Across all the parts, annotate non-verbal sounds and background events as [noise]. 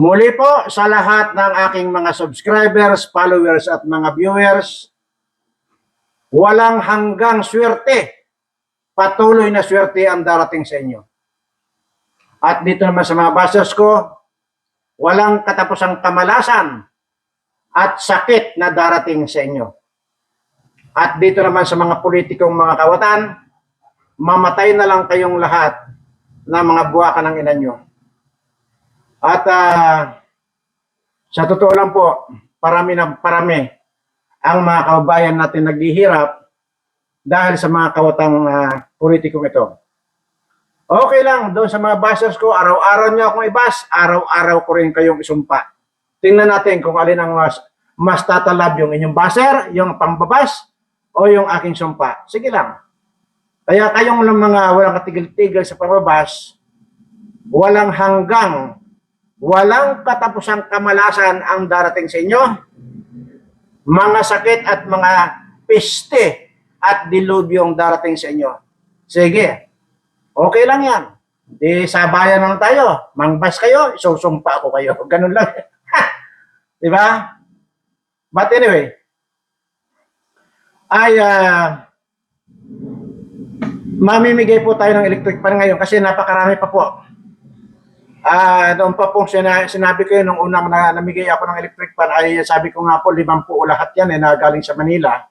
Muli po sa lahat ng aking mga subscribers, followers at mga viewers, walang hanggang swerte, patuloy na swerte ang darating sa inyo. At dito naman sa mga bashers ko, walang katapusang kamalasan at sakit na darating sa inyo. At dito naman sa mga politikong mga kawatan, mamatay na lang kayong lahat na mga buwakan ng ina nyo. At ah, sa totoo lang po, parami na parami ang mga kababayan natin naghihirap dahil sa mga kawatang ah, politikong ito. Okay lang, doon sa mga bashers ko, araw-araw niyo akong ibas, araw-araw ko rin kayong isumpa. Tingnan natin kung alin ang mas, mas tatalab yung inyong baser, yung pambabas, o yung aking sumpa. Sige lang. Kaya kayong mga walang katigil-tigil sa pambabas, walang hanggang, walang katapusang kamalasan ang darating sa inyo. Mga sakit at mga piste at dilubyong darating sa inyo. Sige, okay lang yan. Di sabayan lang tayo. Mangbas kayo, isusumpa ako kayo. [laughs] Ganun lang. [laughs] Di ba? But anyway, ay ah, mamimigay po tayo ng electric fan ngayon kasi napakarami pa po. Ah, noon pa pong sina- sinabi ko yun nung unang na, namigay ako ng electric fan ay sabi ko nga po limang po lahat yan eh na galing sa Manila.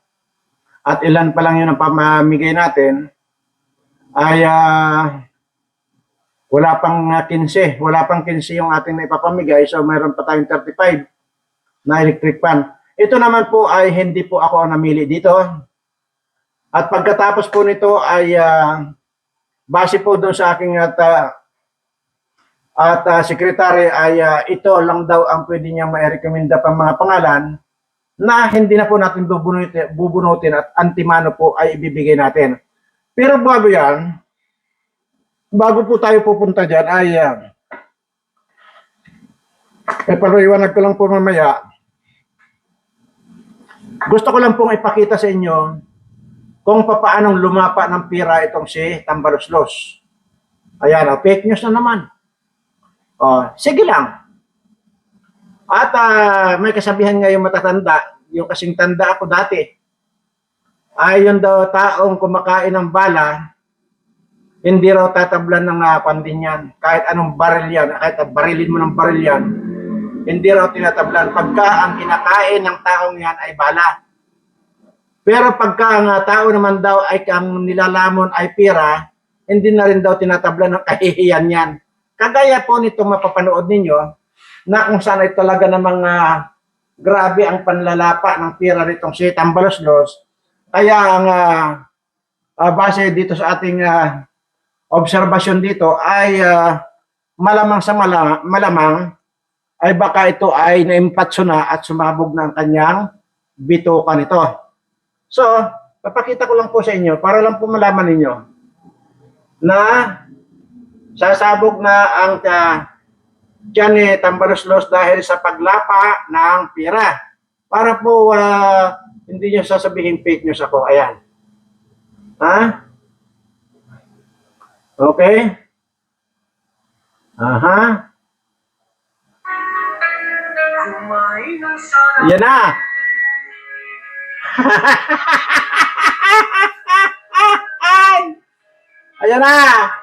At ilan pa lang yun ang pamamigay natin ay ah, wala pang ah, 15, wala pang 15 yung ating naipapamigay so mayroon pa tayong 35 na electric fan. Ito naman po ay hindi po ako ang namili dito. At pagkatapos po nito ay ah, base po doon sa aking at ah, at ah, sekretary ay ah, ito lang daw ang pwede niya ma-recommenda pang mga pangalan na hindi na po natin bubunutin, bubunutin at antimano po ay ibibigay natin. Pero bago yan, bago po tayo pupunta dyan ay uh, eh, paliwanag ko lang po mamaya. Gusto ko lang pong ipakita sa inyo kung papaanong lumapa ng pira itong si Tambaloslos. Ayan, oh, fake news na naman. Oh, sige lang. At ah, may kasabihan ngayong matatanda, yung kasing tanda ako dati, ay yung daw taong kumakain ng bala, hindi raw tatablan ng uh, pandin. Kahit anong baril yan, kahit barilin mo ng baril yan, hindi raw tinatablan pagka ang kinakain ng taong yan ay bala. Pero pagka ang ah, tao naman daw ay ang nilalamon ay pira, hindi na rin daw tinatablan ng kahihiyan yan. Kagaya po nitong mapapanood ninyo, na kung saan ay talaga namang ah, grabe ang panlalapa ng pira nitong si Tambaloslos. Kaya ang ah, ah, base dito sa ating ah, obserbasyon dito ay ah, malamang sa mala- malamang ay baka ito ay naimpatso na at sumabog na ang kanyang bituka nito. So, papakita ko lang po sa inyo para lang po malaman ninyo na sasabog na ang uh, tiyan ni Tambaloslos dahil sa paglapa ng pira. Para po ah, hindi nyo sasabihin fake news ako. Ayan. Ha? Okay? Aha. Yan na. [laughs] Ayan na.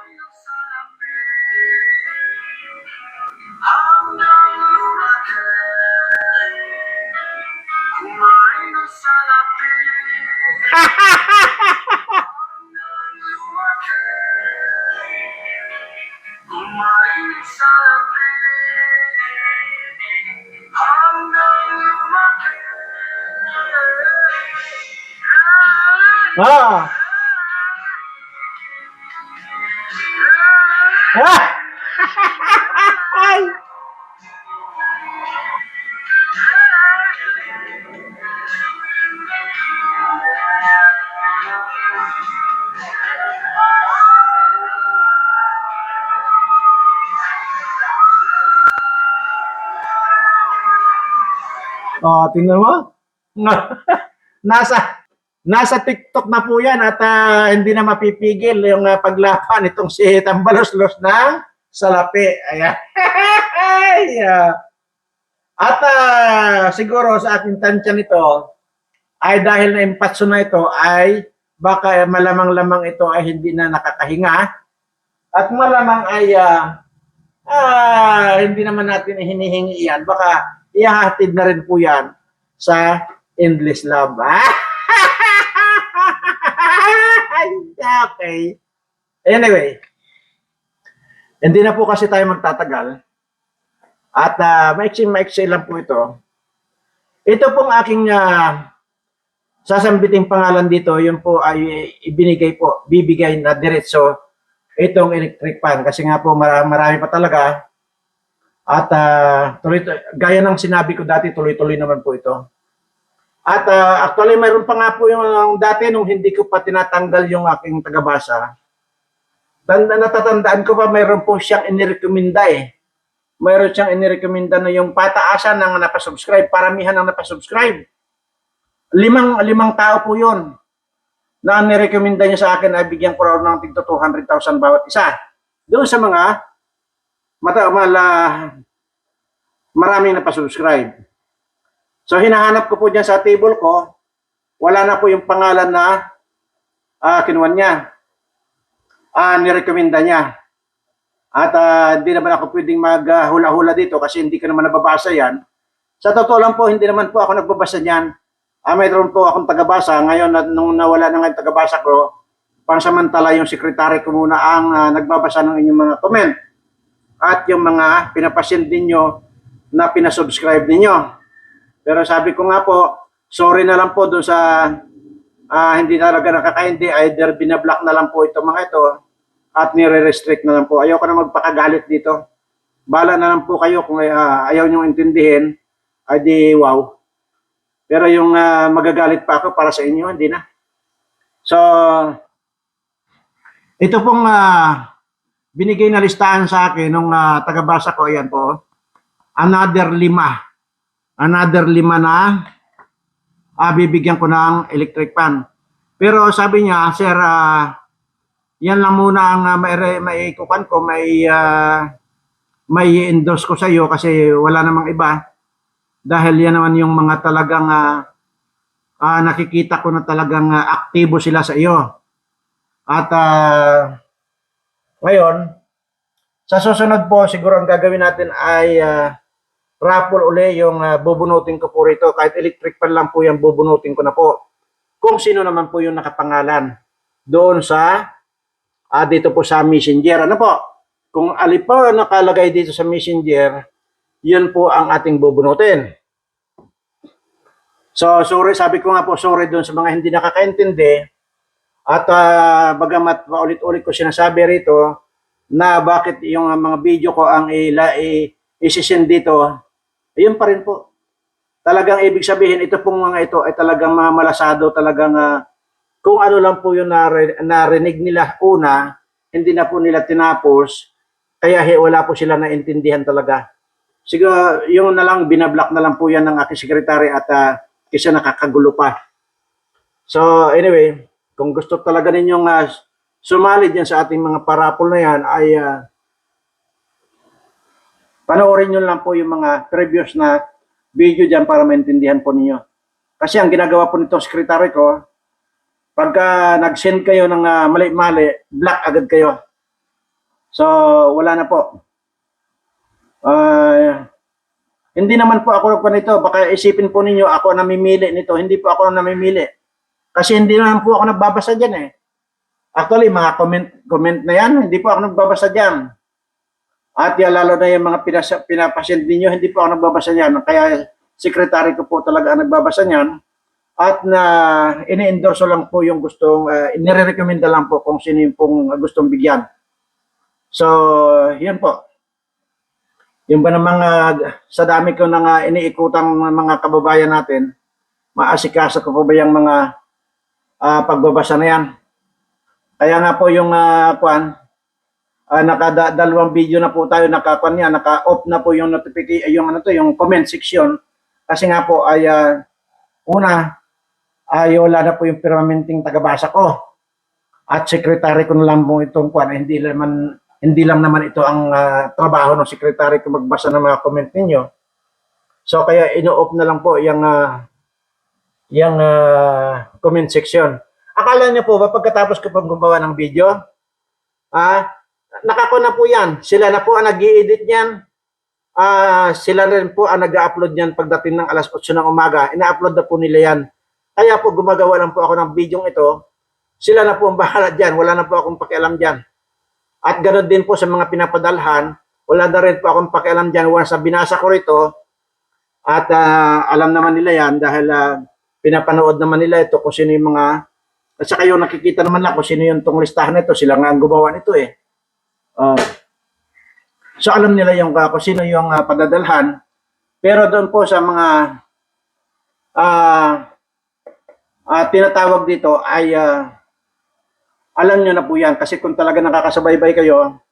Oh, tingnan mo. nasa nasa TikTok na po 'yan at ah, hindi na mapipigil yung ah, paglaban itong si Tambaloslos ng salapi. Ayan. [laughs] Ayan. At ah, siguro sa aking tansya nito, ay dahil na impatso na ito, ay baka malamang-lamang ito ay hindi na nakakahinga. At malamang ay ah, ah, hindi naman natin hinihingi yan. Baka ihahatid na rin po yan sa endless love. [laughs] okay. Anyway, hindi na po kasi tayo magtatagal. At uh, maiksi-maiksi lang po ito. Ito pong aking ah, sasambiting pangalan dito, yun po ay ibinigay po, bibigay na diretso itong electric fan. Kasi nga po marami, marami pa talaga. At ah, tuloy, gaya ng sinabi ko dati, tuloy-tuloy naman po ito. At ah, actually, mayroon pa nga po yung yung dati nung hindi ko pa tinatanggal yung aking tagabasa. Tanda, natatandaan ko pa, mayroon po siyang inirekomenda eh. Mayroon siyang inirekomenda na yung pataasan ng napasubscribe, paramihan ng napasubscribe. Limang, limang tao po yun na nirekomenda niya sa akin ay bigyan ko raw ng tigto 200,000 bawat isa. Doon sa mga mata, mala, maraming napasubscribe. So hinahanap ko po dyan sa table ko, wala na po yung pangalan na uh, kinuha niya. Ah, nirekomenda niya. At ah, hindi naman ako pwedeng maghula-hula dito kasi hindi ko naman nababasa yan. Sa totoo lang po, hindi naman po ako nagbabasa niyan. Ah, mayroon po akong tagabasa. Ngayon, na, nung nawala na nga tagabasa ko, pansamantala yung sekretary ko muna ang ah, nagbabasa ng inyong mga comment. At yung mga pinapasend ninyo na pinasubscribe ninyo. Pero sabi ko nga po, sorry na lang po doon sa ah, hindi talaga nakakaindi. Either binablock na lang po ito mga ito at nire-restrict na lang po. Ayoko na magpakagalit dito. Bala na lang po kayo kung ah, ayaw nyo intindihin, ay di wow. Pero yung ah, magagalit pa ako para sa inyo, hindi na. So, ito pong ah, binigay na listahan sa akin nung ah, tagabasa ko, ayan po. Another lima. Another lima na ah, bibigyan ko ng electric fan. Pero sabi niya, sir, ah, yan lang muna ang uh, may, maikukan ko, may, ah, may endorse ko sa iyo kasi wala namang iba. Dahil yan naman yung mga talagang ah, ah, nakikita ko na talagang ah, aktibo sila sa iyo. At ah, ngayon, sa susunod po, siguro ang gagawin natin ay ah, raffle uli yung ah, bubunutin ko po rito. Kahit electric pan lang po yung bubunutin ko na po. Kung sino naman po yung nakapangalan doon sa ah, dito po sa messenger. Ano po? Kung alin po nakalagay dito sa messenger, yun po ang ating bubunutin. So, sorry, sabi ko nga po, sorry doon sa mga hindi nakakaintindi. At ah, bagamat paulit-ulit ko sinasabi rito na bakit yung mga video ko ang ila, i, isisend dito, ayun pa rin po. Talagang ibig sabihin, ito pong mga ito ay talagang mga malasado, talagang ah, kung ano lang po yung narinig nila una, hindi na po nila tinapos, kaya he, wala po sila naintindihan talaga. Siguro, yung na lang, binablock na lang po yan ng aking sekretary at uh, kisa nakakagulo pa. So, anyway, kung gusto talaga ninyong uh, sumali dyan sa ating mga parapol na yan, ay uh, panoorin nyo lang po yung mga previous na video dyan para maintindihan po ninyo. Kasi ang ginagawa po nitong sekretary ko, pagka nag-send kayo ng uh, mali-mali, block agad kayo. So, wala na po. Uh, hindi naman po ako po nito. Baka isipin po ninyo, ako namimili nito. Hindi po ako namimili. Kasi hindi naman po ako nagbabasa dyan eh. Actually, mga comment, comment na yan, hindi po ako nagbabasa dyan. At yan, lalo na yung mga pinas, pinapasend ninyo, hindi po ako nagbabasa dyan. Kaya, sekretary ko po talaga ang nagbabasa niyan at na ini-endorse lang po yung gustong uh, inire-recommenda lang po kung sino yung pong gustong bigyan. So, yan po. Yung ba ng mga sa dami ko nang uh, iniikutang mga kababayan natin, maasikasa ko po ba yung mga uh, pagbabasa na yan. Kaya nga po yung uh, kwan, uh, nakadalawang video na po tayo nakakuan niya, naka-off na po yung notification, yung ano to, yung comment section. Kasi nga po ay uh, una, ay wala na po yung permanenteng tagabasa ko. At sekretary ko na lang po itong kwan, hindi naman hindi lang naman ito ang ah, trabaho ng secretary ko magbasa ng mga comment ninyo. So kaya ino-off na lang po yung ah, yung ah, comment section. Akala niyo po ba pagkatapos ko pong gumawa ng video, ah, nakako na po yan. Sila na po ang nag edit niyan. Ah, sila rin po ang nag-upload niyan pagdating ng alas 8 ng umaga. Ina-upload na po nila yan. Kaya po gumagawa lang po ako ng video ito. Sila na po ang bahala diyan. Wala na po akong pakialam diyan. At ganoon din po sa mga pinapadalhan, wala na rin po akong pakialam diyan. Once sa binasa ko rito, at ah, alam naman nila yan dahil ah, pinapanood naman nila ito kung sino yung mga at saka yung nakikita naman na kung sino yung tong listahan nito, sila nga ang gumawa nito eh. Ah, so alam nila yung ah, kung sino yung ah, padadalhan. Pero doon po sa mga ah ah, tinatawag dito ay ah, alam nyo na po yan kasi kung talaga nakakasabay-bay kayo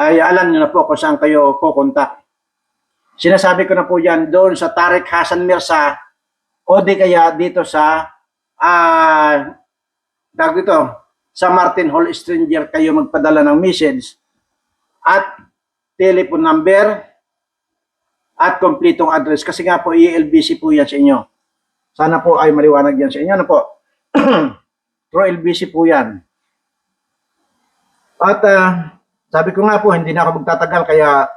ay alam nyo na po kung saan kayo pupunta. Sinasabi ko na po yan doon sa Tarek Hasan Mirza o di kaya dito sa ah tawag dito sa Martin Hall Stranger kayo magpadala ng message at telephone number at kompletong address kasi nga po ELBC po yan sa inyo. Sana po ay maliwanag yan sa inyo. Ano po? [clears throat] Through LBC po yan. At ah, sabi ko nga po, hindi na ako magtatagal kaya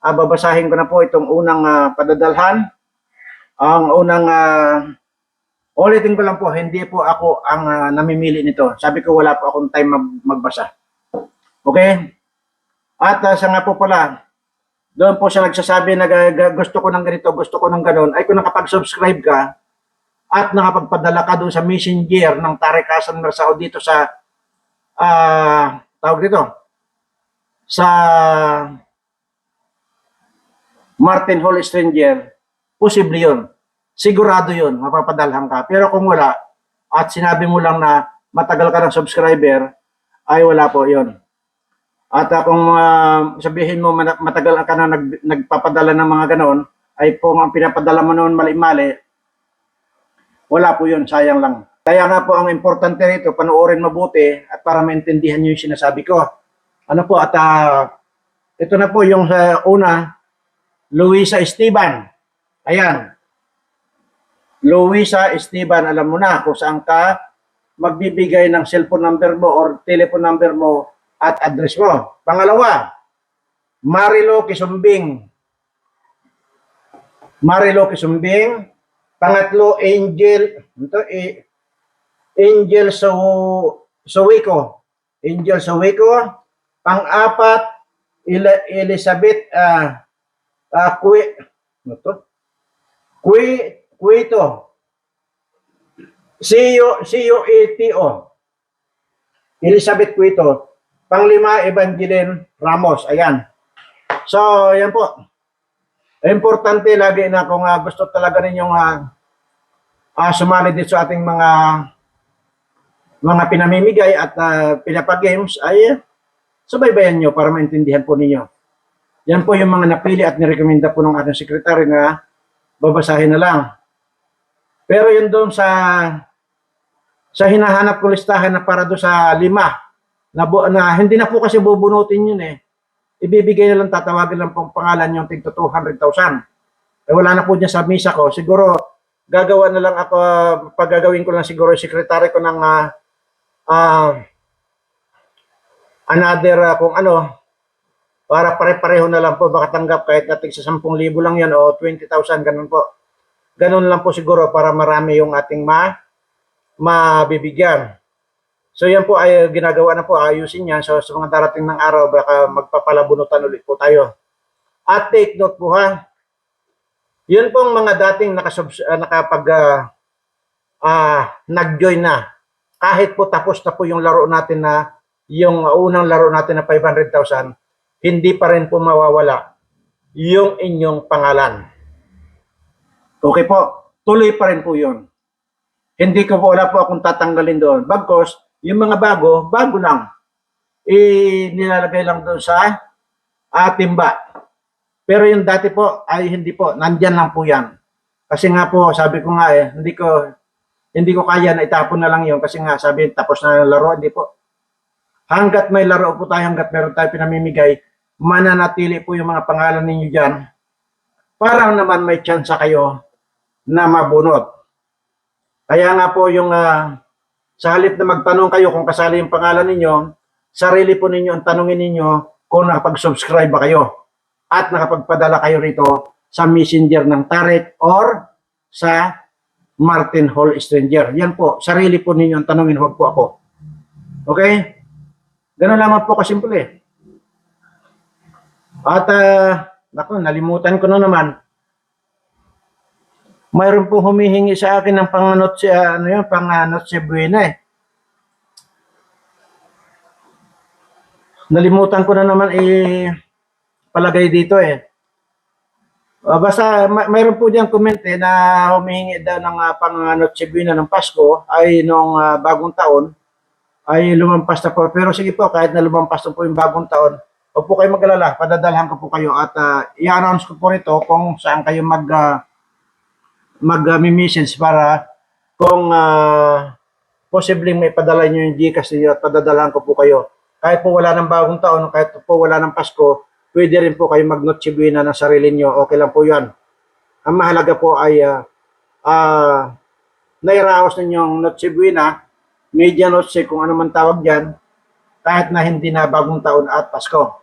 ah, babasahin ko na po itong unang ah, padadalhan. Ang unang ah, ulitin ko lang po, hindi po ako ang ah, namimili nito. Sabi ko wala po akong time mag- magbasa. Okay? At ah, siya nga po pala, doon po siya nagsasabi na gusto ko ng ganito, gusto ko ng ganon, ay kung nakapag-subscribe ka at nakapagpadala ka doon sa messenger ng Tarek Hasan Mersao dito sa ah tawag dito sa Martin Hall Stranger, posible yun. Sigurado yun, mapapadalhan ka. Pero kung wala, at sinabi mo lang na matagal ka ng subscriber, ay wala po yun. At ah, kung ah, sabihin mo matagal ka na nag, nagpapadala ng mga ganon, ay kung ang pinapadala mo noon mali-mali, wala po yun, sayang lang. Kaya nga po ang importante rito, panoorin mabuti at para maintindihan nyo yung sinasabi ko. Ano po, at ah, ito na po yung sa una, Luisa Esteban. Ayan. Luisa Esteban, alam mo na kung saan ka magbibigay ng cellphone number mo or telephone number mo at address mo. Pangalawa, Marilo Kisumbing. Marilo Kisumbing. Pangatlo, Angel. Ito, eh, Angel so Sowiko. Angel Sowiko. Pang-apat, Elizabeth ah ah Kwi ano? Kwi Kuito. CEO CEO Elizabeth Cuito. Panglima, Evangeline Ramos. Ayan. So, yan po. Importante lagi na kung ah, gusto talaga ninyong uh, sumali dito sa ating mga mga pinamimigay at uh, pinapagames ay subaybayan nyo para maintindihan po ninyo. Yan po yung mga napili at nirekomenda po ng ating sekretary na babasahin na lang. Pero yun doon sa sa hinahanap ko listahan na para doon sa lima na, bu- na hindi na po kasi bubunutin yun eh. Ibibigay na lang, tatawagin lang pong pangalan yung tigto 200,000. Eh wala na po dyan sa misa ko. Siguro gagawa na lang ako, pag gagawin ko lang siguro yung sekretary ko ng ah, ah, another ah, kung ano, para pare-pareho na lang po baka tanggap kahit natin sa 10,000 lang yan o 20,000 ganun po. Ganun lang po siguro para marami yung ating ma mabibigyan. So yan po ay ginagawa na po ayusin yan. So sa mga darating ng araw baka magpapalabunutan ulit po tayo. At take note po ha. Yun pong mga dating nakasubs, uh, nakapag ah, ah, nag-join na. Kahit po tapos na po yung laro natin na yung unang laro natin na 500,000, hindi pa rin po mawawala yung inyong pangalan. Okay po, tuloy pa rin po yun. Hindi ko po, wala po akong tatanggalin doon. Bagkos, yung mga bago, bago lang. Eh, nilalagay lang doon sa uh, timba. Pero yung dati po, ay hindi po, nandyan lang po yan. Kasi nga po, sabi ko nga eh, hindi ko, hindi ko kaya na itapon na lang yun kasi nga sabi tapos na yung laro, hindi po. hanggat may laro po tayo, hanggat meron tayo pinamimigay, mananatili po yung mga pangalan ninyo dyan. Parang naman may chance kayo na mabunot. Kaya nga po yung ah, sa halip na magtanong kayo kung kasali yung pangalan ninyo, sarili po ninyo ang tanongin ninyo kung nakapag-subscribe ba kayo at nakapagpadala kayo rito sa messenger ng Tarek or sa Martin Hall Stranger. Yan po, sarili po ninyo ang tanongin, huwag po ako. Okay? Ganun lamang po kasimple. At, uh, naku, nalimutan ko na naman. Mayroon po humihingi sa akin ng panganot si, ah, ano yun, panganot si Buena eh. Nalimutan ko na naman eh, palagay dito eh. Uh, basta ma- mayroon po diyang comment eh, na humihingi daw ng uh, panganot si Buena ng Pasko ay nung ah, bagong taon ay lumampas na po. Pero sige po, kahit na lumampas na po yung bagong taon, huwag po kayo mag-alala, padadalhan ko po kayo at uh, i-announce ko po rito kung saan kayo mag uh, mag-message para kung uh, posibleng may padala nyo yung Gcash ninyo at padadalhan ko po kayo. Kahit po wala ng bagong taon, kahit po wala ng Pasko, pwede rin po kayo mag-notsibuina ng sarili nyo. Okay lang po yan. Ang mahalaga po ay uh, uh, nairaos ninyong notsibuina, media notse kung ano man tawag dyan, kahit na hindi na bagong taon at Pasko.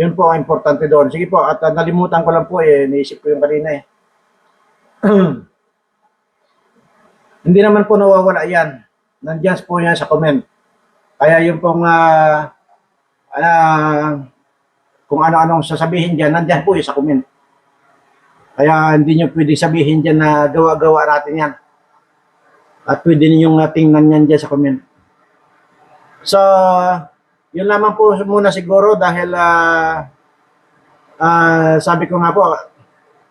Yun po ang importante doon. Sige po, at uh, nalimutan ko lang po eh, naisip ko yung kanina eh. [clears throat] hindi naman po nawawala yan. Nandiyan po yan sa comment. Kaya yung pong ah, ah, kung ano-anong sasabihin dyan, nandiyan po yan sa comment. Kaya hindi nyo pwede sabihin dyan na gawa-gawa natin yan. At pwede ninyong uh, tingnan yan dyan sa comment. So, yun lamang po muna siguro dahil ah, ah, sabi ko nga po,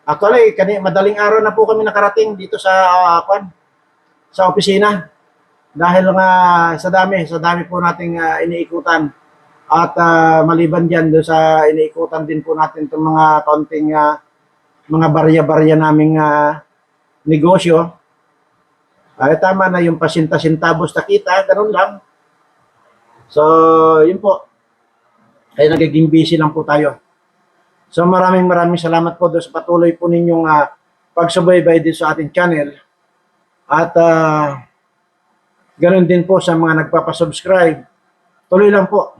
actually, kani, madaling araw na po kami nakarating dito sa ah, kwan, sa opisina. Dahil nga sa dami, sa dami po nating ah, iniikutan. At ah, maliban dyan, doon sa iniikutan din po natin itong mga konting ah, mga barya-barya naming ah, negosyo. Ay, tama na yung pasinta-sintabos na kita, ganun lang. So, yun po. Kaya nagiging busy lang po tayo. So, maraming maraming salamat po doon sa patuloy po ninyong uh, pagsubaybay din sa ating channel. At ah, ganun din po sa mga nagpapasubscribe. Tuloy lang po.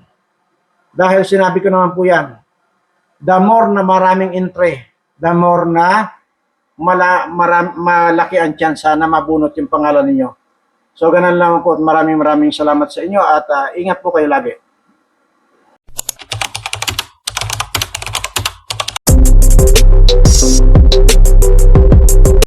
Dahil sinabi ko naman po yan, the more na maraming entry, the more na mala, maram, malaki ang tsansa na mabunot yung pangalan ninyo. So ganun lang po. Maraming maraming salamat sa inyo at ah, ingat po kayo lagi.